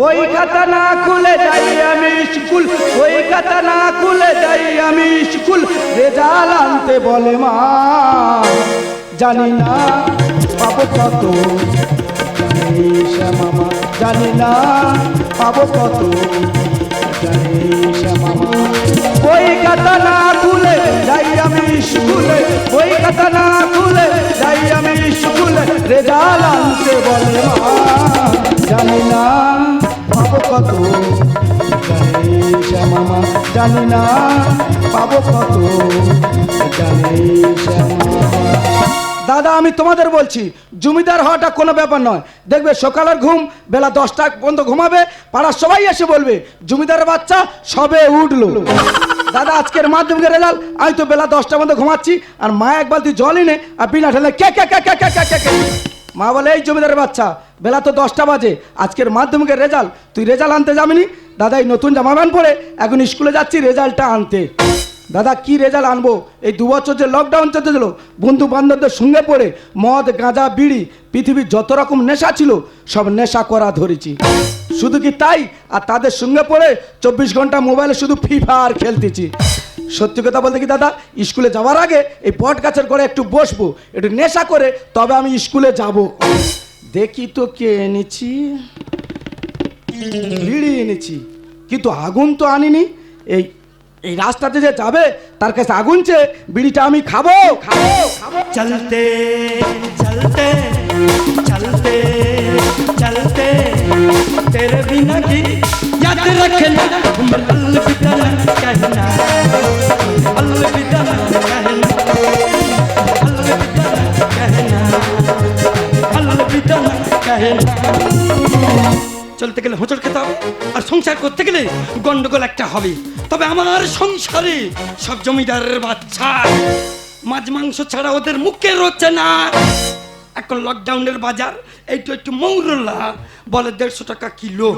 বই খাতা না খুলে যাই আমি স্কুল, বই খাতা না খুলে যাই আমি স্কুল। রেজাল্ট আনতে বলে মা, জানি না পাবো কত। জানি মামা, জানি না পাবো কত। জানি বই খাতা না খুলে যাই আমি স্কুলে, বই খাতা না খুলে যাই আমি স্কুলে। রেজাল আনতে বলে মা, জানি না পাবো কত জানে শ্যামামা জানি না পাবো কত জানে দাদা আমি তোমাদের বলছি জমিদার হওয়াটা কোনো ব্যাপার নয় দেখবে সকালের ঘুম বেলা দশটা পর্যন্ত ঘুমাবে পাড়ার সবাই এসে বলবে জমিদারের বাচ্চা সবে উঠল দাদা আজকের মাধ্যমিকের রেজাল্ট আমি তো বেলা দশটা পর্যন্ত ঘুমাচ্ছি আর মা একবার বালতি জল এনে আর বিনা ঠেলে কে কে কে কে কে কে কে মা বলে এই জমিদারের বাচ্চা বেলা তো দশটা বাজে। আজকের মাধ্যমিকের রেজাল্ট। তুই রেজাল্ট আনতে যাবিনি? দাদা, এই নতুন জামা প্যান্ট পরে এখন স্কুলে যাচ্ছি রেজাল্টটা আনতে। দাদা, কি রেজাল্ট আনব? এই দু বছর যে লকডাউন চলতেছিল, বন্ধু বান্ধবদের সঙ্গে পড়ে মদ, গাঁজা, বিড়ি, পৃথিবীর যত রকম নেশা ছিল, সব নেশা করা ধরেছি। শুধু কি তাই? আর তাদের সঙ্গে পড়ে চব্বিশ ঘণ্টা মোবাইলে শুধু ফ্রি ফায়ার খেলতেছি। সত্যি কথা বলতে কি দাদা, স্কুলে যাওয়ার আগে এই বট গাছের করে একটু বসবো, একটু নেশা করে, তবে আমি স্কুলে যাব। দেখি তো কে এনেছি বিড়ি এনেছি কিন্তু আগুন তো আনিনি এই এই রাস্তাতে যে যাবে তার কাছে আগুন চেয়ে বিড়িটা আমি খাবো খাবো খাবো चलते चलते चलते चलते तेरे बिना की याद रखना उम्र अलविदा न कहना যায় চলতে গেলে হোঁচট খেতে হবে, আর সংসার করতে গেলে গন্ডগোল একটা হবে। তবে আমার সংসারে সব জমিদারের বাচ্চা। মাছ মাংস ছাড়া ওদের মুখে রচ্ছে না এখন লকডাউনের বাজার, এইটু একটু মৌরলা, বলে দেড়শো টাকা কিলো।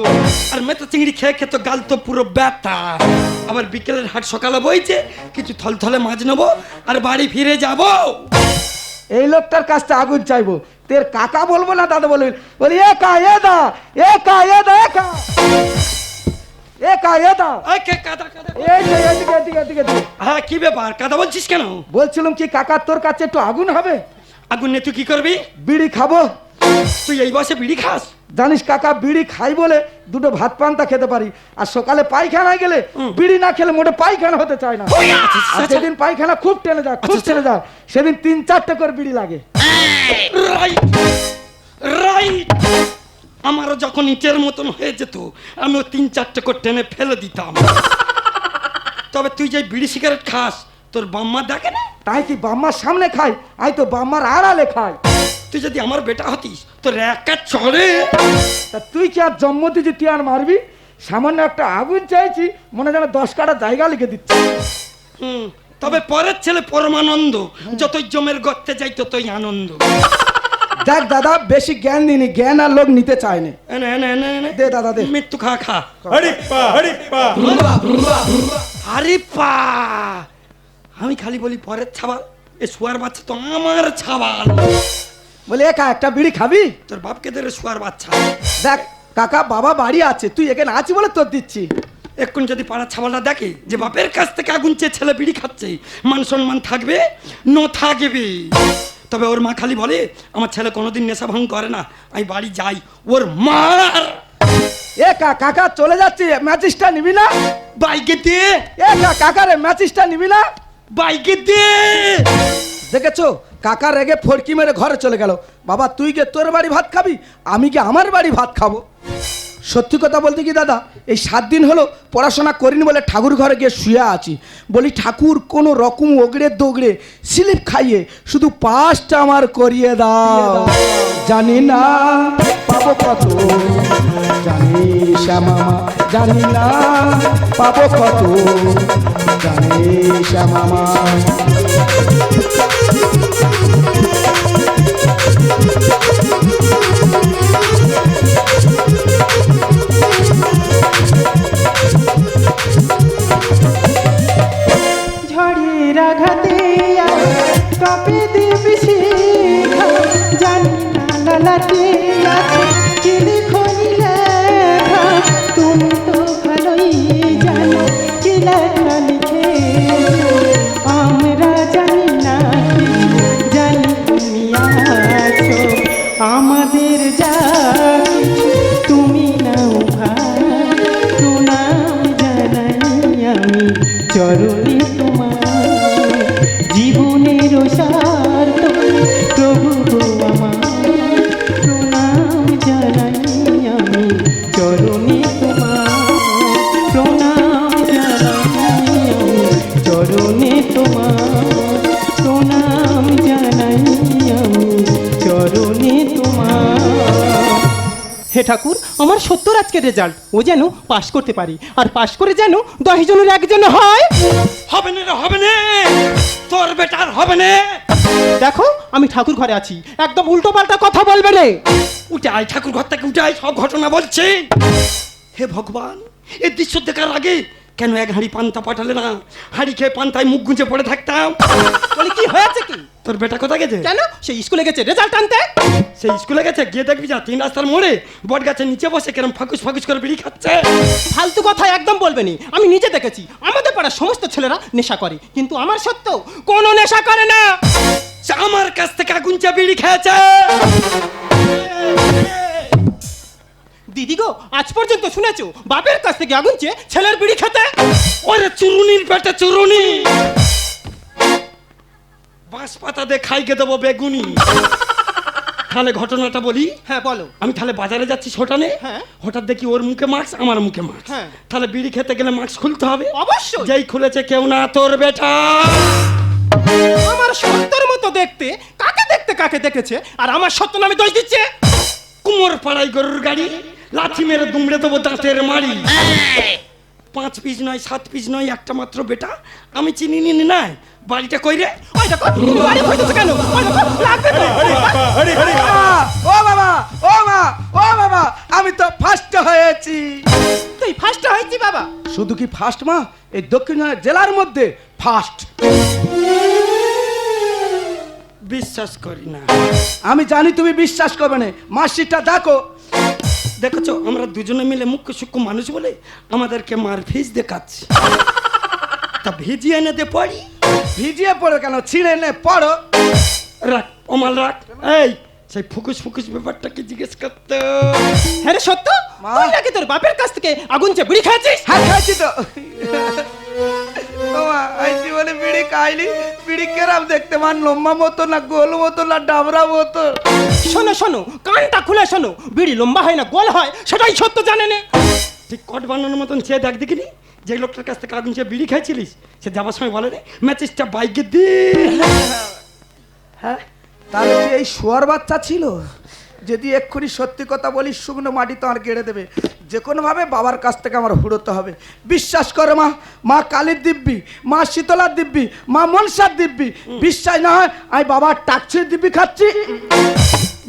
আর মেথা চিংড়ি খেয়ে খেতো গাল তো পুরো ব্যথা। আবার বিকেলের হাট সকালে বইছে, কিছু থলথলে মাছ নেব, আর বাড়ি ফিরে যাব। এই লোকটার কাজটা আগুন চাইব। তের কাকা বলব না দাদা বলবি। বলি এ কা এ দা এ কা এ দা এ কা এ কা এ দা এই কাদা কাদা এই যে এদিকে এদিকে এদিকে এদিকে। হ্যাঁ কি ব্যাপার? কাদা বলছিস কেন? বলছিলাম কি কাকা তোর কাছে একটু আগুন হবে? আগুন নিয়ে তুই কি করবি? বিড়ি খাব। তুই এই বসে বিড়ি খাস? জানিস কাকা বিড়ি খাই বলে দুটো ভাত পান্তা খেতে পারি। আর সকালে পায়খানায় গেলে বিড়ি না খেলে মোটে পায়খানা হতে চায় না। সেদিন পায়খানা খুব টেনে যায় খুব আচ্ছা, টেনে যায়। সেদিন তিন চারটে করে বিড়ি লাগে। রাইট রাইট আমারও যখন ইটের মতন হয়ে যেত আমি আমিও তিন চারটে করে টেনে ফেলে দিতাম। তবে তুই যে বিড়ি সিগারেট খাস তোর বাম্মা দেখে না? তাই কি বাম্মার সামনে খাই আই তো বাম্মার আড়ালে খাই তুই যদি আমার বেটা হতিস তোর একা চড়ে। তা তুই কি আর জন্ম দিচ্ছি তুই আর মারবি? সামান্য একটা আগুন চাইছি মনে যেন দশ কাটা জায়গা লিখে দিচ্ছে। হুম তবে পরের ছেলে পরমানন্দ। যতই জমের গর্তে যাই ততই আনন্দ। দেখ দাদা বেশি জ্ঞান দিনি জ্ঞান আর লোক নিতে এনে, এনে। দে দাদা দে। মৃত্যু খা খা। হরিপ্পা হরিপ্পা। আরে পা আমি খালি বলি পরের ছাবাল এ শুয়ার বাচ্চা তো আমার ছাবাল। বলে একা একটা বিড়ি খাবি? তোর বাপকে ধরে শুয়ার বাচ্চা। দেখ কাকা বাবা বাড়ি আছে তুই এখানে আছি বলে তোর দিচ্ছি। এক্ষুন যদি পাড়ার ছাবালটা দেখে যে বাপের কাছ থেকে আগুন চেয়ে ছেলে বিড়ি খাচ্ছে মান সম্মান থাকবে ন থাকবে। তবে ওর মা খালি বলে আমার ছেলে কোনোদিন নেশা ভাঙ করে না আমি বাড়ি যাই। ওর মার এ কা কাকা চলে যাচ্ছি ম্যাচিসটা নিবি না? বাইকে দে। এ কাকা রে ম্যাচিসটা নিবি না? বাইকে দে। দেখেছ? কাকা রেগে ফড়কি মেরে ঘরে চলে গেল। বাবা তুই কে তোর বাড়ি ভাত খাবি? আমি কি আমার বাড়ি ভাত খাব? সত্যি কথা বলতে কি দাদা? এই সাত দিন হলো পড়াশোনা করিনি বলে ঠাকুর ঘরে গিয়ে শুয়ে আছি। বলি, ঠাকুর, কোনো রকম ওগড়ে দোগড়ে স্লিপ খাইয়ে শুধু পাঁচটা আমার করিয়ে দাও। জানি না পাবো কত, জানি শ্যামামা জানি না পাবো কত, জানি শ্যামামা ঝড়ের আঘাতে কাপে দেবী শিখা জানি না লালাতে হে ঠাকুর আমার সত্তর আজকের রেজাল্ট ও যেন পাশ করতে পারি। আর পাশ করে যেন দশ জনের একজন হয়। হবে না রে হবে না। তোর বেটার হবে না। দেখো আমি ঠাকুর ঘরে আছি। একদম উল্টো পাল্টা কথা বলবে রে। উঠে আয় ঠাকুর ঘর থেকে উঠে আয় সব ঘটনা বলছে। হে ভগবান এই দৃশ্য দেখার আগে কেন এক হাঁড়ি পান্তা পাঠালে না? হাঁড়ি খেয়ে পান্তায় মুখ গুঁজে পড়ে থাকতাম। বলে কি হয়েছে কি? তোর বেটা কোথায় গেছে? কেন? সে স্কুলে গেছে রেজাল্ট আনতে? সেই স্কুলে গেছে গিয়ে দেখবি যা তিন রাস্তার মোড়ে বট গাছের নিচে বসে কেরম ফাঁকুস ফাঁকুস করে বিড়ি খাচ্ছে। ফালতু কথা একদম বলবে নি। আমি নিজে দেখেছি আমাদের পাড়ার সমস্ত ছেলেরা নেশা করে। কিন্তু আমার সত্ত্বেও কোনো নেশা করে না। আমার কাছ থেকে আগুন চা বিড়ি খেয়েছে। দিদি গো আজ পর্যন্ত শুনেছো বাপের কাছ থেকে আগুন চেয়ে ছেলের বিড়ি খেতে? ওরে চুরুনির পেটে চুরুনি। বাঁশ পাতা দিয়ে খাইকে দেবো বেগুনি। তাহলে ঘটনাটা বলি? হ্যাঁ বলো। আমি তাহলে বাজারে যাচ্ছি ছোটানে হ্যাঁ। হঠাৎ দেখি ওর মুখে মাস্ক আমার মুখে মাস্ক। হ্যাঁ। তাহলে বিড়ি খেতে গেলে মাস্ক খুলতে হবে? অবশ্যই। যেই খুলেছে কেউ না তোর বেটা। আমার সত্যের মতো দেখতে কাকে দেখতে কাকে দেখেছে? আর আমার সত্য নামে দোষ দিচ্ছে? কুমোর পাড়াই গরুর গাড়ি। লাথি মেরে দুমড়ে দেবো দাঁতের মারি পাঁচ পিস নয় সাত পিস নয় একটা মাত্র বেটা। আমি চিনি নি নাই। বাড়িটা কই রে? ওই দেখো তুমি বাড়ি কেন? ও বাবা ও মা ও বাবা আমি তো ফার্স্ট হয়েছি। তুই ফার্স্ট হয়েছি বাবা। শুধু কি ফার্স্ট মা? এই দক্ষিণ জেলার মধ্যে ফার্স্ট। বিশ্বাস করি না। আমি জানি তুমি বিশ্বাস করবে না। মাসিটা দেখো। দেখেছ? আমরা দুজনে মিলে মুখ্য সূক্ষ্ম মানুষ বলে আমাদেরকে মার ফিস দেখাচ্ছে। তা ভিজিয়ে এনে দে পড়ি। ভিজিয়ে পড়ো কেন? ছিঁড়ে নে পড়ো। রাখ অমাল রাখ। এই সেই ফুকুস ফুকুস ব্যাপারটা কি জিজ্ঞেস করতে। হ্যাঁ রে সত্য। তুই নাকি তোর বাপের কাছ থেকে আগুন চেয়ে খাচ্ছিস হ্যাঁ খাচ্ছি তো। জীবনে বিড়ি খাইনি বিড়ি কেরাম দেখতে মান লম্বা মতো না গোল মতো না ডাবরা মতো? শোনো শোনো কানটা খুলে শোনো। বিড়ি লম্বা হয় না গোল হয় সেটাই সত্য জানে না। ঠিক কট বানানোর মতন চেয়ে দেখ দেখিনি? যে লোকটার কাছ থেকে আগুন চেয়ে বিড়ি খাইছিলিস সে যাবার সময় বলে রে ম্যাচেসটা বাইকে দে হ্যাঁ তাহলে এই শুয়ার বাচ্চা ছিল? যদি এক্ষুনি সত্যি কথা বলি শুকনো মাটি তো আর গেড়ে দেবে। যে কোনোভাবে বাবার কাছ থেকে আমার হুড়োতে হবে। বিশ্বাস করো মা মা কালীর দিব্যি মা শীতলার দিব্যি মা মনসার দিব্যি। বিশ্বাস না হয় আমি বাবার টাকছির দিব্যি খাচ্ছি।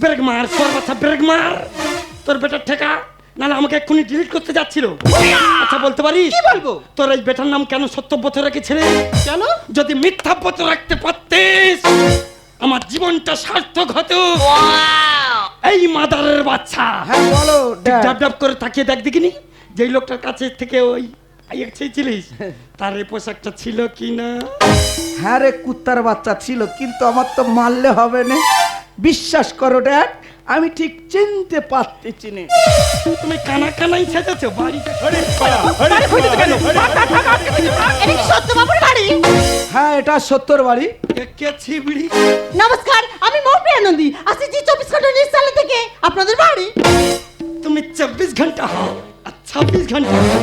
ব্রেক মার সর ব্রেক মার। তোর বেটার ঠেকা নাহলে আমাকে এক্ষুনি ডিলিট করতে যাচ্ছিল। আচ্ছা বলতে পারিস? কি বলব? তোর এই বেটার নাম কেন সত্য সত্যব্রত রেখেছিলে? কেন? যদি মিথ্যা মিথ্যাব্রত রাখতে পারতিস আমার জীবনটা সার্থক হতো। এই মাদারের বাচ্চা। হ্যাঁ বলো ডাব। ডাব করে তাকিয়ে দেখ দেখিনি? যেই লোকটার কাছে থেকে ওই চেয়েছিলিস তার এই পোশাকটা ছিল কি না? হ্যাঁ রে কুত্তার বাচ্চা ছিল কিন্তু আমার তো মারলে হবে না। বিশ্বাস করো ড্যাড আমি ঠিক চিনতে পারতেছি না। তুমি কানা কানাই সেজেছো বাড়িতে কেন। এটা কি সত্য বাড়ি হ্যাঁ এটা সত্তর বাড়ি। কে ছিবড়ি। নমস্কার আমি মৌপ্রিয়া নন্দী আসছি চব্বিশ ঘণ্টা নিউজ চ্যানেল থেকে। আপনাদের বাড়ি। তুমি চব্বিশ ঘণ্টা হও আর ছাব্বিশ ঘণ্টা হও।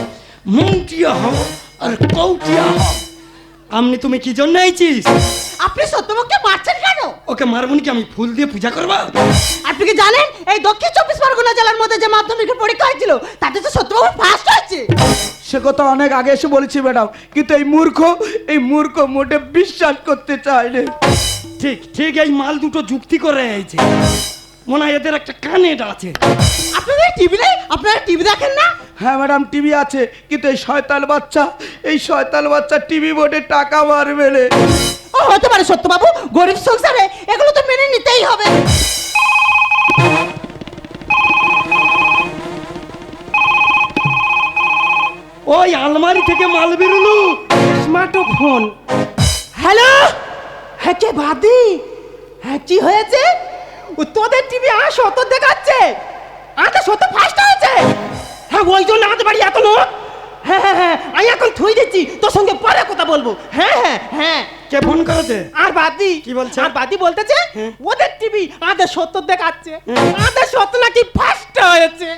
মুংটিয়া হও আর কৌটিয়া হও। আমনি তুমি কি জন্য আইছিস? আপনি সত্যমুখকে মারছেন কেন? ওকে মারবনি কি আমি ফুল দিয়ে পূজা করব? আপনি কি জানেন? এই দক্ষিণ চব্বিশ পরগনা জেলার মধ্যে যে মাধ্যমিকের পরীক্ষা হয়েছিল তাতে তো সত্যবাবু ফার্স্ট হয়েছে। সে কথা অনেক আগে এসে বলেছি ম্যাডাম। কিন্তু এই মূর্খ এই মূর্খ মোটে বিশ্বাস করতে চাইলে ঠিক ঠিক এই মাল দুটো যুক্তি করে আইছে মনে হয় এদের একটা কানেট আছে। আপনাদের টিভি নেই? আপনারা টিভি দেখেন না? হ্যাঁ ম্যাডাম টিভি আছে। কিন্তু এই শয়তান বাচ্চা এই শয়তান বাচ্চা টিভি বোর্ডে টাকা মারবে রে। ও হতে পারে সত্যবাবু গরিব সংসারে এগুলো তো মেনে নিতেই হবে। ওই আলমারি থেকে মাল বেরোলো। ও তোদের টিভি আর সত্তর দেখাচ্ছে তো সত্তর ফার্স্ট হয়েছে হ্যাঁ ওই জন্য আমাদের বাড়ি এত নোট হ্যাঁ হ্যাঁ হ্যাঁ আমি এখন থুই দিচ্ছি তোর সঙ্গে পরে কথা বলব হ্যাঁ হ্যাঁ হ্যাঁ কে ফোন করেছে আর বাদি কি বলছে? আর বাদি বলতেছে হ্যাঁ। ওদের টিভি আদের সত্তর দেখাচ্ছে হ্যাঁ। আদের সত্তর নাকি ফার্স্ট হয়েছে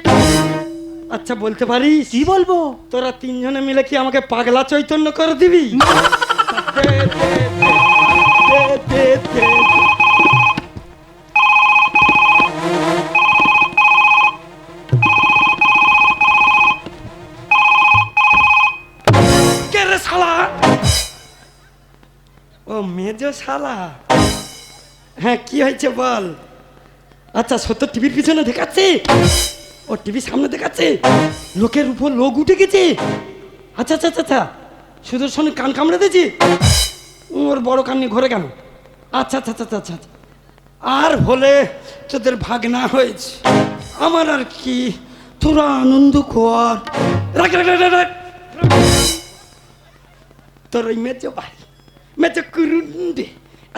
আচ্ছা বলতে পারিস কি বলব তোরা তিনজনে মিলে কি আমাকে পাগলা চৈতন্য করে দিবি শালা। হ্যাঁ কি হয়েছে বল? আচ্ছা সত্য টিভির পিছনে দেখাচ্ছে? ও টিভি সামনে দেখাচ্ছে? লোকের উপর লোক উঠে গেছে? আচ্ছা আচ্ছা আচ্ছা আচ্ছা। সুদর্শন কান কামড়ে দিয়েছি? ওর বড় কান নিয়ে ঘরে কেন? আচ্ছা আচ্ছা আচ্ছা আচ্ছা আচ্ছা। আর হলে তোদের ভাগ না হয়েছে। আমার আর কি? তোরা আনন্দ কর। রাখ রাখ রাখ, রাখ। তোর ওই মেজো ভাই। মেজো কুরুন্ডে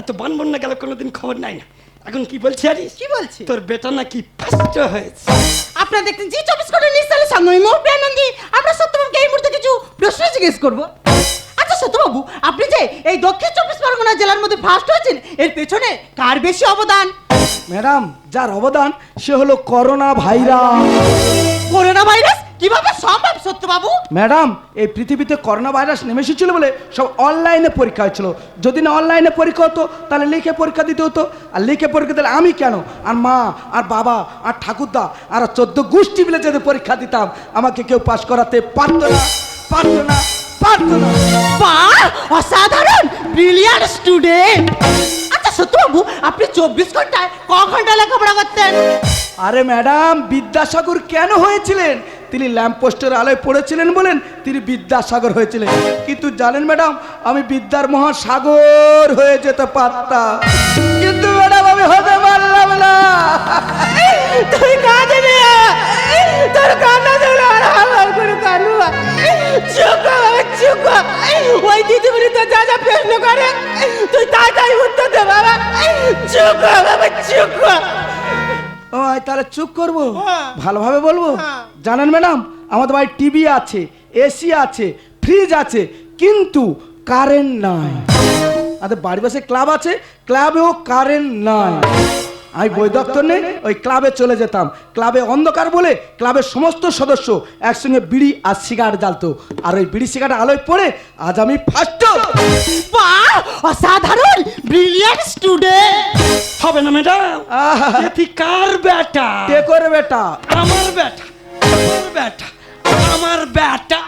এত বান বন্যা গেল কোনোদিন খবর নাই না। এখন কি বলছি আরিস? কি বলছে? তোর বেটা নাকি ফার্স্ট হয়েছে। আপনারা দেখতেন জি চব্বিশ ঘণ্টা নিউজ চ্যানেল সঙ্গে আমি মৌ প্রিয়ানন্দী আমরা সত্যবাবুকে এই মুহূর্তে কিছু প্রশ্ন জিজ্ঞেস করব। আচ্ছা সত্যবাবু আপনি যে এই দক্ষিণ চব্বিশ পরগনা জেলার মধ্যে ফার্স্ট হয়েছেন এর পেছনে কার বেশি অবদান? ম্যাডাম যার অবদান সে হলো করোনা ভাইরাস। Corona virus? কীভাবে সম্ভব সত্যবাবু? ম্যাডাম এই পৃথিবীতে করোনা ভাইরাস নেমে এসেছিল বলে সব অনলাইনে পরীক্ষা হয়েছিল। যদি না অনলাইনে পরীক্ষা হতো তাহলে লিখে পরীক্ষা দিতে হতো। আর লিখে পরীক্ষা দিলে আমি কেন? আর মা আর বাবা আর ঠাকুরদা আর চোদ্দ গোষ্ঠী মিলে যদি পরীক্ষা দিতাম আমাকে কেউ পাশ করাতে পারতো না পারতো না পারতো না। অসাধারণ ব্রিলিয়ান্ট স্টুডেন্ট আচ্ছা সত্যবাবু আপনি চব্বিশ ঘন্টায় ক ঘণ্টা লেখাপড়া করতেন? আরে ম্যাডাম বিদ্যাসাগর কেন হয়েছিলেন? তিনি ল্যাম্পপোস্টের আলোয় পড়েছিলেন বলেন তিনি বিদ্যাসাগর হয়েছিলেন। কিন্তু জানেন ম্যাডাম আমি বিদ্যার মহাসাগর হয়ে যেতে পারতাম। কিন্তু ম্যাডাম আমি হতে পারলাম না। তুই কাঁদে তোর কান্না দেখলে আর আমার করে কর। ওই দিদিমণি তো যা যা প্রশ্ন করে তুই তাই তাই উত্তর দে বাবা। চুপ কর বাবা চুপ ও তাহলে চুপ করব? হ্যাঁ। ভালোভাবে বলব? হ্যাঁ। জানেন ম্যাডাম? আমাদের বাড়ি টিভি আছে এসি আছে ফ্রিজ আছে কিন্তু কারেন্ট নাই। আমাদের বাড়ি পাশে ক্লাব আছে ক্লাবেও কারেন্ট নাই। আমি বই দপ্তর নেই ওই ক্লাবে চলে যেতাম। ক্লাবে অন্ধকার বলে ক্লাবের সমস্ত সদস্য একসঙ্গে বিড়ি আর সিগারেট জ্বালতো। আর ওই বিড়ি সিগারেট আলোয় পড়ে আজ আমি ফার্স্ট অসাধারণ! ব্রিলিয়ান্ট স্টুডেন্ট হবে না ম্যাডাম? বেটা? কে করে বেটা? আমার বেটা। বেটা আমার বেটা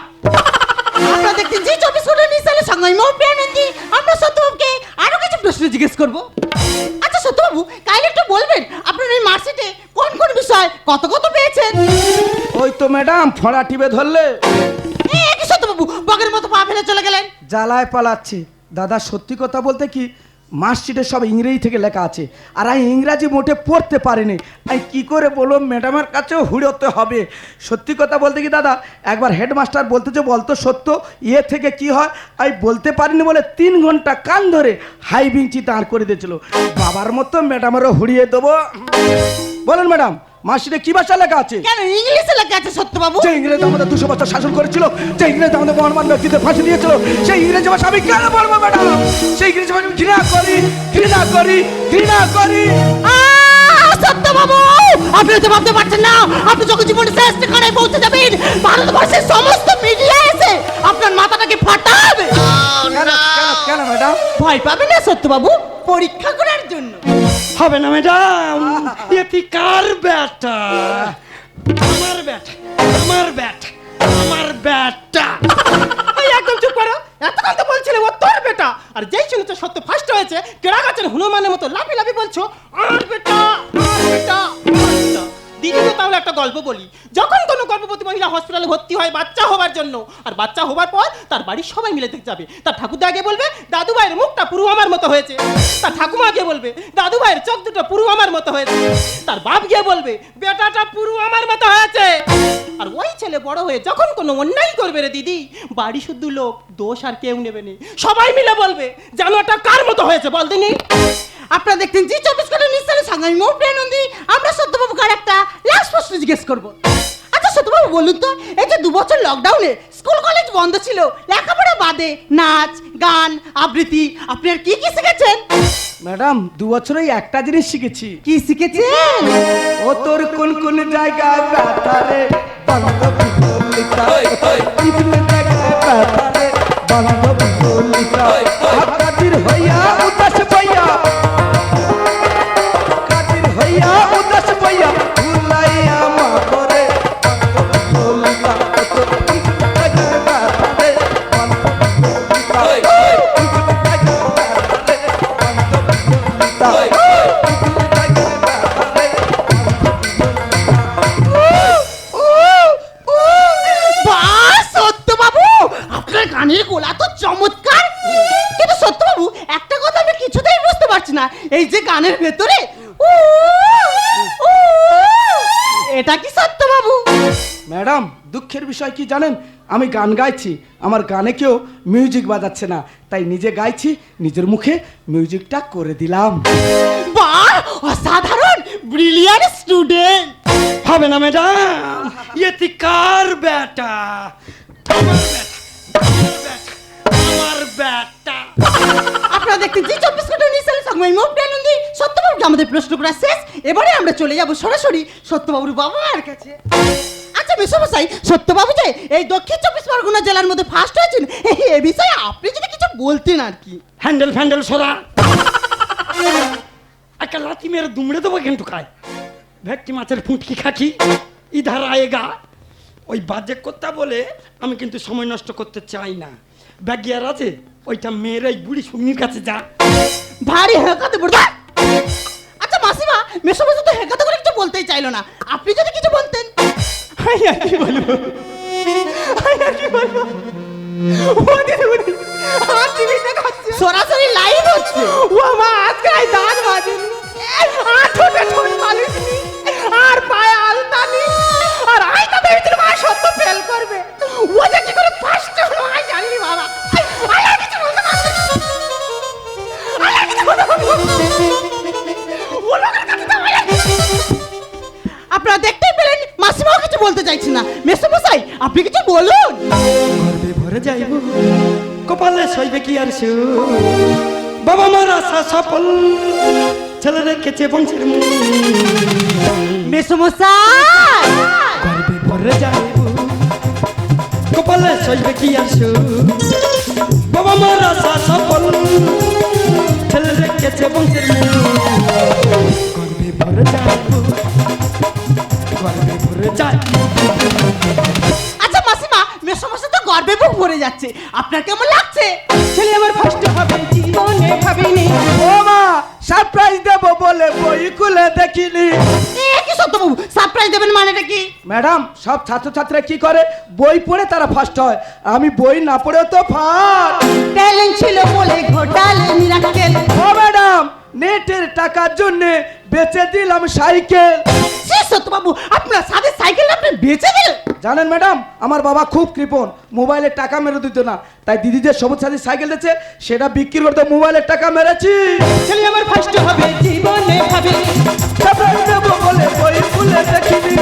আপনারা দেখতেন জি চব্বিশ ঘণ্টা নিউজ চ্যানেল সঙ্গে আমি আমরা সত্যবাবুকে আরও কিছু প্রশ্ন জিজ্ঞেস করব। আচ্ছা সত্যবাবু কাইলে একটু বলবেন আপনার এই মার্কশিটে কোন কোন বিষয় কত কত পেয়েছেন? ওই তো ম্যাডাম ফড়া টিপে ধরলে। এ কি সত্যবাবু বগের মতো পা ফেলে চলে গেলেন? জ্বালায় পালাচ্ছি। দাদা সত্যি কথা বলতে কি মার্কশিটে সব ইংরেজি থেকে লেখা আছে। আর আমি ইংরাজি মোটে পড়তে পারিনি। আমি কী করে বলো ম্যাডামের কাছেও হুড়োতে হবে। সত্যি কথা বলতে কি দাদা, একবার হেডমাস্টার বলতে যে বলতো সত্য ইয়ে থেকে কি হয়? আমি বলতে পারিনি বলে তিন ঘণ্টা কান ধরে হাই বিঞ্চি দাঁড় করে দিয়েছিল। বাবার মতো ম্যাডামেরও হুড়িয়ে দেবো। বলুন ম্যাডাম মার্কশিটে কি ভাষা লেখা আছে? কেন ইংলিশে লেখা আছে সত্যবাবু? যে ইংরেজ আমাদের দুশো বছর শাসন করেছিল যে ইংরেজ আমাদের মহান ব্যক্তিদের ফাঁসি দিয়েছিল সেই ইংরেজি ভাষা আমি কেন বলব ম্যাডাম? সেই ইংরেজি ভাষা আমি ঘৃণা করি ঘৃণা করি ঘৃণা করি। সত্যবাবু আপনি তো ভাবতে পারছেন না আপনি যখন জীবনে শেষ ঠিকানায় পৌঁছে যাবেন ভারতবর্ষের সমস্ত মিডিয়া এসে আপনার মাথাটাকে ফাটাবে। কেন কেন ম্যাডাম? ভয় পাবেন না সত্যবাবু? পরীক্ষা করার জন্য। হবে না ম্যাডাম এটি কার বেটা আমার ব্যাটা আমার বেটা আমার ওই একদম চুপ করো। এতক্ষণ তো বলছিলে ও তোর বেটা। আর যেই শুনেছো সত্য ফার্স্ট হয়েছে কেড়া গাছের হনুমানের মতো লাফি লাফি বলছো আর বেটা আর বেটা আর বেটা। দিদিকে তাহলে একটা গল্প বলি। যখন কোনো গর্ভবতী মহিলা হসপিটালে ভর্তি হয় বাচ্চা হবার জন্য, আর বাচ্চা হবার পর তার বাড়ির সবাই মিলে দেখতে যাবে। তার ঠাকুরদা আগে বলবে, দাদু ভাইয়ের মুখটা পুরু আমার মতো হয়েছে। তার ঠাকুমা আগে বলবে, দাদু ভাইয়ের চোখ দুটো পুরু আমার মতো হয়েছে। তার বাপ গিয়ে বলবে, বেটাটা পুরু আমার মতো হয়েছে। আর ওই ছেলে বড় হয়ে যখন কোনো অন্যায় করবে রে দিদি, বাড়ি শুদ্ধ লোক, দোষ আর কেউ নেবে নি। সবাই মিলে বলবে, যেন জানোয়ারটা কার মতো হয়েছে বল দিনি। আপনারা দেখতেন জি চব্বিশ ঘণ্টা নিশ্চয় সঙ্গে আমি মৌ নন্দী আমরা সত্যবাবু কার একটা লাস্ট প্রশ্ন জিজ্ঞেস করব। আচ্ছা সত্যবাবু বলুন তো এই যে দু বছর লকডাউনে স্কুল কলেজ বন্ধ ছিল লেখাপড়া বাদে নাচ গান আবৃত্তি আপনি আর কি কি শিখেছেন? ম্যাডাম দু বছরে একটা জিনিস শিখেছি। কি শিখেছেন? ও তোর কোন কোন জায়গায় ব্যথা রে বান্ধবী বলিতা কোন কোন জায়গায় ব্যথা রে বান্ধবী হইয়া উদাস জানেন? আমি গান গাইছি। আমার গানে কেউ মিউজিক বাজাচ্ছে না। তাই নিজে গাইছি নিজের মুখে মিউজিকটা করে দিলাম। বাহ! অসাধারণ! ব্রিলিয়ান্ট স্টুডেন্ট হবে না ম্যাডাম ইয়ে কার বেটা আমার বেটা আমার বেটা আপনারা দেখতে জি চব্বিশ ঘণ্টা নিশাল সঙ্গে মুখ সত্যবাবুকে আমাদের প্রশ্ন করা শেষ। এবারে আমরা চলে যাব সরাসরি সত্যবাবুর বাবা মার কাছে। আচ্ছা মেসমশাই সত্যবাবু যে এই দক্ষিণ চব্বিশ পরগনা জেলার মধ্যে ফার্স্ট হয়েছেন এ বিষয়ে আপনি যদি কিছু বলতেন আর কি। হ্যান্ডেল ফ্যান্ডেল সরা। একটা লাথি মেরে দুমড়ে দেবো কিন্তু খায় ভেটকি মাছের ফুটকি খাকি ইধার আয়েগা ওই বাজে কথা বলে আমি কিন্তু সময় নষ্ট করতে চাই না। ব্যাগিয়ার আছে ওইটা মেয়ের এই বুড়ি সুগনির কাছে যা। ভারী হেকাতে পড়বে আচ্ছা মাসিমা মেসমশাই তো হেকাতে করে কিছু বলতেই চাইলো না। আপনি যদি কিছু বলতেন। আমি আর কি বলব আমি আর কি বলব ও দিদি টিভিতে সরাসরি লাইভ হচ্ছে আর সু। বাবা মার আশা সফল ছেলে রেখেছে বংশের মূল। মেসমশাই গর্বে ভরে যাইব কপালে সইবে কি আর সু। বাবা মার আশা সফল ছেলে রেখেছে বংশের গর্বে ভরে যাইব গর্বে ভরে যাইব। আচ্ছা মাসিমা মেসমশাই তো গর্বে বুক ভরে যাচ্ছে। আপনার কেমন লাগছে? ছেলে আমার ফার্স্ট হবে। জীবনে ভাবিনি। ও মা সারপ্রাইজ দেব বলে বই খুলে দেখিনি। এ কি সত্যবাবু সারপ্রাইজ দেবেন মানেটা কি? ম্যাডাম সব ছাত্রছাত্রীরা কি করে? বই পড়ে তারা ফার্স্ট হয়। আমি বই না পড়েও তো ফার্স্ট ট্যালেন্ট ছিল বলে ঘোটালে মিরাক্কেল ও ম্যাডাম নেটের টাকার জন্য বেচে দিলাম সাইকেল। সত্যবাবু আপনার সাথে সাইকেল আপনি বেচে দিলেন? জানেন ম্যাডাম আমার বাবা খুব কৃপণ মোবাইলের টাকা মেরে দিত না। তাই দিদি যে সবুজ সাথী সাইকেল দিচ্ছে সেটা বিক্রি করতে মোবাইলের টাকা মেরেছি। ছেলে আমার ফার্স্ট হবে জীবনে সারপ্রাইজ দেবো বলে বই দেখিনি।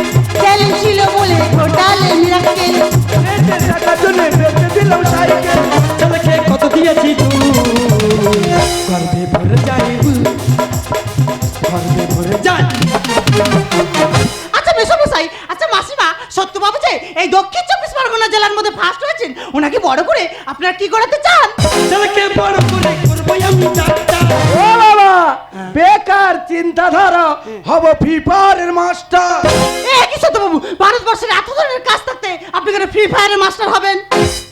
ছিল বলে ঘোটালে মিরাক্কেল আপনারা কি করাতে চান? ছেলেকে বড় করে করব আমি ডাক্তার। ও বাবা বেকার চিন্তাধারা হব ফিফারের মাস্টার। এ কি সত্যবাবু ভারতবর্ষের এত ধরনের কাজ থাকতে আপনি কেন ফ্রি ফায়ারের মাস্টার হবেন?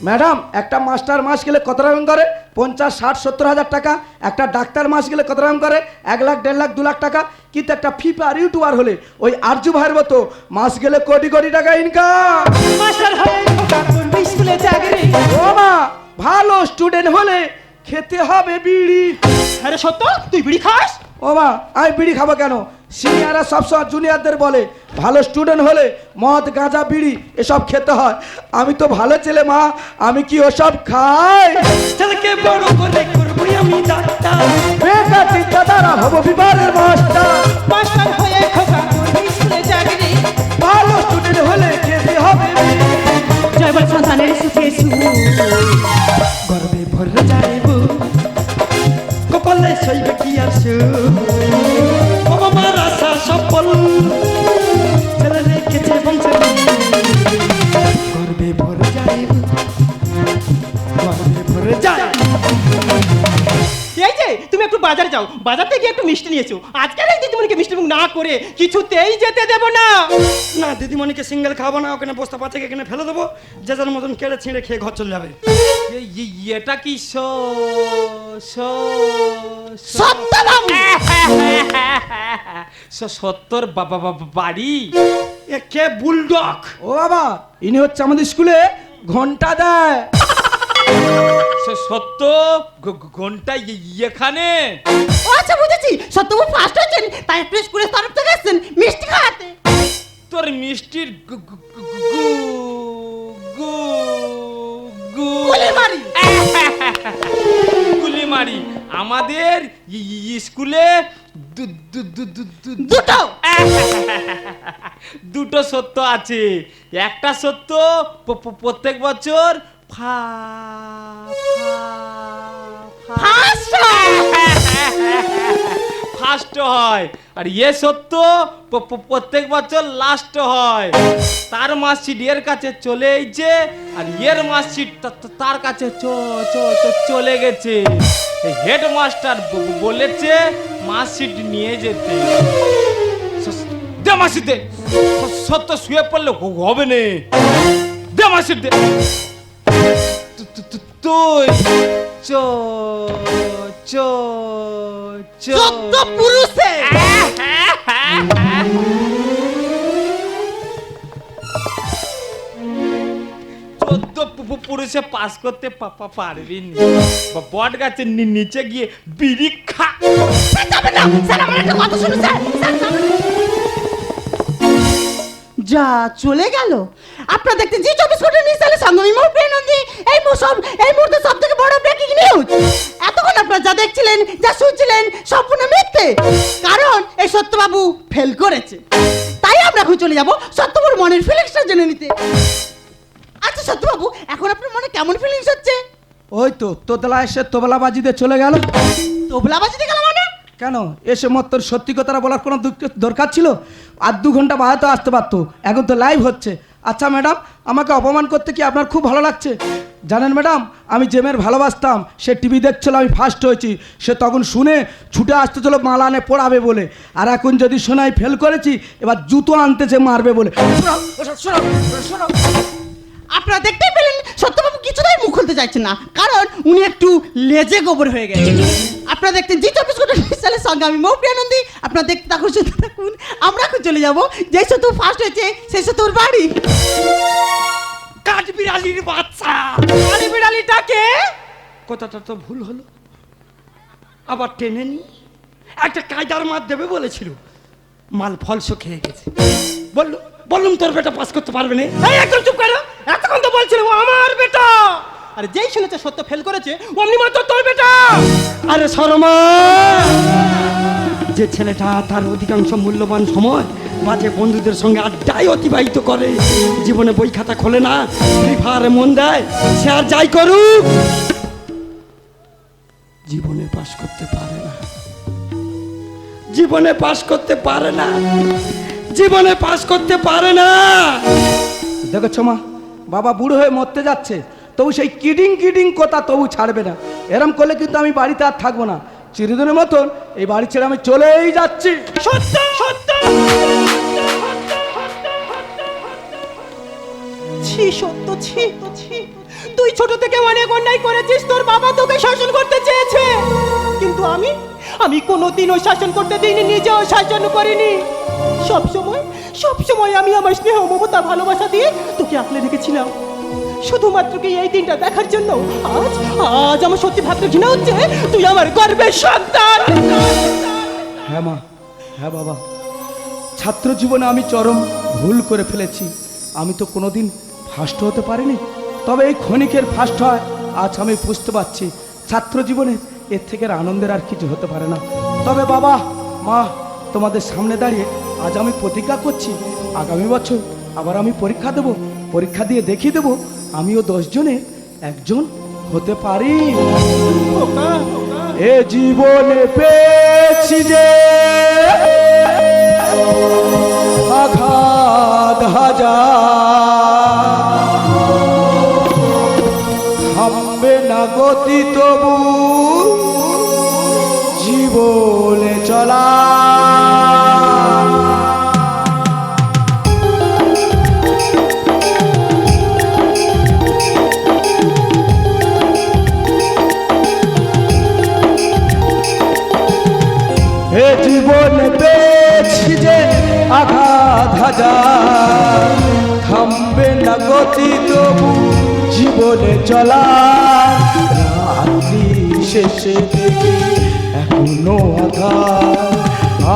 ম্যাডাম একটা মাস্টার মাস গেলে কত রকম করে? পঞ্চাশ ষাট সত্তর হাজার টাকা। একটা ডাক্তার মাস গেলে কত রকম করে? এক লাখ দেড় লাখ দু লাখ টাকা। কিন্তু একটা ফ্রি ফিফার ইউটিউবার হলে ওই আরজু ভাইয়ের মতো মাস গেলে কোটি কোটি টাকা ইনকাম মাস্টার হয়ে স্কুলে চাকরি। ও মা ভালো স্টুডেন্ট হলে খেতে হবে বিড়ি। আরে সত্য তুই বিড়ি খাস? ও মা আমি বিড়ি খাব কেন? সিনিয়ররা সবসময় জুনিয়রদের বলে ভালো স্টুডেন্ট হলে মদ গাঁজা বিড়ি এসব খেতে হয়। আমি তো ভালো ছেলে মা আমি কি ওসব খাই? ছেলেকে বড় করে আমি ডাক্তার। বেকার চিন্তা দ্বারা হব বিবারের মাস্টার। মাস্টার জয়বল সন্তানের সুখে গর্বে ভরে যাইব। কপালে সইবে কি আসু আমার আশা সফল। এই তুমি একটু বাজারে যাও। বাজার থেকে একটু মিষ্টি নিয়েছো। আজকের এই দিদিমণিকে মিষ্টি মুখ না করে কিছুতেই যেতে দেবো না। না দিদিমণিকে সিঙ্গেল খাব না ওখানে বস্তা পাচ্ছে এখানে ফেলে দেবো। যে যার মতন কেড়ে ছিঁড়ে খেয়ে ঘর চলে যাবে। এটা কি সত্তর বাবা বাবা বাড়ি? এ কে বুলডগ? ও বাবা ইনি হচ্ছে আমাদের স্কুলে ঘণ্টা দেয়। স- সত্য? ঘণ্টা এখানে ও আচ্ছা বুঝেছি। সত্যবাবু ফার্স্ট হয়েছেন তাই একটু স্কুলের তরফ থেকে এসেছেন মিষ্টি খাওয়াতে। তোর মিষ্টির গু- গু- গু- গু- গু- গু- মারি গুলি মারি আমাদের স্কুলে দুটো। দুটো সত্য আছে। একটা সত্য প্রত্যেক বছর ফা ফার্স্ট হয়। আর এ সত্য প্রত্যেক বছর লাস্ট হয়। তার মার্কশিট এর কাছে চলে এসেছে আর এর মার্কশিট তার কাছে চ- চ- চ- চলে গেছে। হেডমাস্টার বলেছে মার্কশিট নিয়ে যেতে। দে মার্কশিট দে। সত্য শুয়ে পড়লে হবে না। দে মার্কশিট দে। চোদ্দ পুরুষে পাস করতে পারবি নি। বট গাছের নিচে গিয়ে একটা কথা শুনুন যা চলে গেল। আপনারা দেখতে জি চব্বিশ ঘণ্টা নিউজ চ্যানেল সঙ্গমী মোট নন্দী। এই সব এই মুহূর্তে সব থেকে বড় ব্রেকিং নিউজ এতক্ষণ আপনারা যা দেখছিলেন যা শুনছিলেন সম্পূর্ণ মিথ্যে। কারণ এই সত্যবাবু ফেল করেছে। তাই আমরা এখন চলে যাব সত্যবাবুর মনের ফিলিংসটা জেনে নিতে। আচ্ছা সত্যবাবু এখন আপনার মনে কেমন ফিলিংস হচ্ছে? ওই তো তোতলা এসে তোবলা বাজিতে চলে গেল। তোবলা বাজিতে গেল মানে? কেন? এসে মত তোর সত্যি কথাটা বলার কোনো দরকার ছিল? আর দু ঘণ্টা বাদে তো আসতে পারতো। এখন তো লাইভ হচ্ছে। আচ্ছা ম্যাডাম আমাকে অপমান করতে কি আপনার খুব ভালো লাগছে? জানেন ম্যাডাম আমি জেমের ভালোবাসতাম, সে টিভি দেখছিল, আমি ফার্স্ট হয়েছি। সে তখন শুনে ছুটে আসতে চলো মালানে পড়াবে বলে। আর এখন যদি শোনাই ফেল করেছি, এবার জুতো আনতেছে, মারবে বলে। আপনারা দেখতেই পেলেন কিছুতেই মুখ খুলতে চাইছেন না। কারণ উনি একটু লেজে গোবর হয়ে গেছেন আপনারা দেখতেন জি চব্বিশ ঘণ্টা সালের সঙ্গে আমি মৌ প্রিয়ানন্দী আপনারা দেখতে থাকুন শুনতে থাকুন। আমরা এখন চলে যাব যে সত্য ফার্স্ট হয়েছে সেই সত্যর বাড়ি। কাঠ বিড়ালির বাচ্চা। আরে বিড়ালিটাকে কথাটা তো ভুল হলো। আবার টেনে নি একটা কায়দার মার দেবে বলেছিল মাল ফলসো খেয়ে গেছে। বলল, বললুম তোর বেটা পাস করতে পারবে না? এই, একদম চুপ করো। এতক্ষণ তো বলছিলে, ও আমার বেটা। আরে যেই শুনেছে সত্য ফেল করেছে অমনি মাত্র তোর বেটা। আরে শর্মা, যে ছেলেটা তার অধিকাংশ মূল্যবান সময় মাঝে বন্ধুদের সঙ্গে আড্ডায় অতিবাহিত করে, জীবনে বই খাতা খোলে না ফ্রি মন দেয়, সে আর যাই করুক। জীবনে পাশ করতে পারে না। জীবনে পাশ করতে পারে না। জীবনে পাশ করতে পারে না। দেখেছ মা? বাবা বুড়ো হয়ে মরতে যাচ্ছে তবু সেই কিডিং কিডিং কথা তবু ছাড়বে না। এরম করলে কিন্তু আমি বাড়িতে আর থাকব না। চিরদিনের মতন এই বাড়ি ছেড়ে আমি চলেই যাচ্ছি। সত্য সত্য ছি সত্য ছি ছি। তুই ছোট থেকে অনেক অন্যায় করেছিস, তোর বাবা তোকে শাসন করতে চেয়েছে। কিন্তু আমি আমি কোনোদিনও শাসন করতে দিইনি, নিজেও শাসন করিনি। সব সময় সব সময় আমি আমার স্নেহ, মমতা, ভালোবাসা দিয়ে তোকে আঁকলে রেখেছিলাম। শুধুমাত্র কি এই দিনটা দেখার জন্য? আজ আজ আমার সত্যি ভাবতে ঘৃণা হচ্ছে তুই আমার গর্বের সন্তান! হ্যাঁ মা হ্যাঁ বাবা। ছাত্র জীবনে আমি চরম ভুল করে ফেলেছি। আমি তো কোনোদিন ফার্স্ট হতে পারিনি। তবে এই ক্ষণিকের ফার্স্ট হয়। আজ আমি বুঝতে পারছি, ছাত্র জীবনে এর থেকে আনন্দের আর কিছু হতে পারে না। তবে বাবা, মা, তোমাদের সামনে দাঁড়িয়ে আজ আমি প্রতিজ্ঞা করছি, আগামী বছর আবার আমি পরীক্ষা দেব, পরীক্ষা দিয়ে দেখিয়ে দেব, আমিও দশজনে একজন হতে পারি। এ জীবনে পেয়েছি যে আঘাত হাজার গতি তবু জীবনে চলা। হে জীবন পেয়েছি যে আঘাত হাজার, থামবে না গতি তবু জীবনে চলা। বসে থেকে এখনও আধার।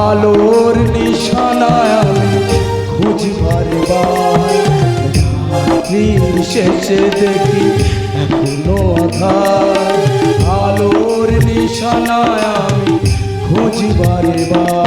আলোর নিশানায় আমি খুঁজি শেষে দেখি এখনও আধার। আলোর নিশানায় আমি খুঁজবার বারবার।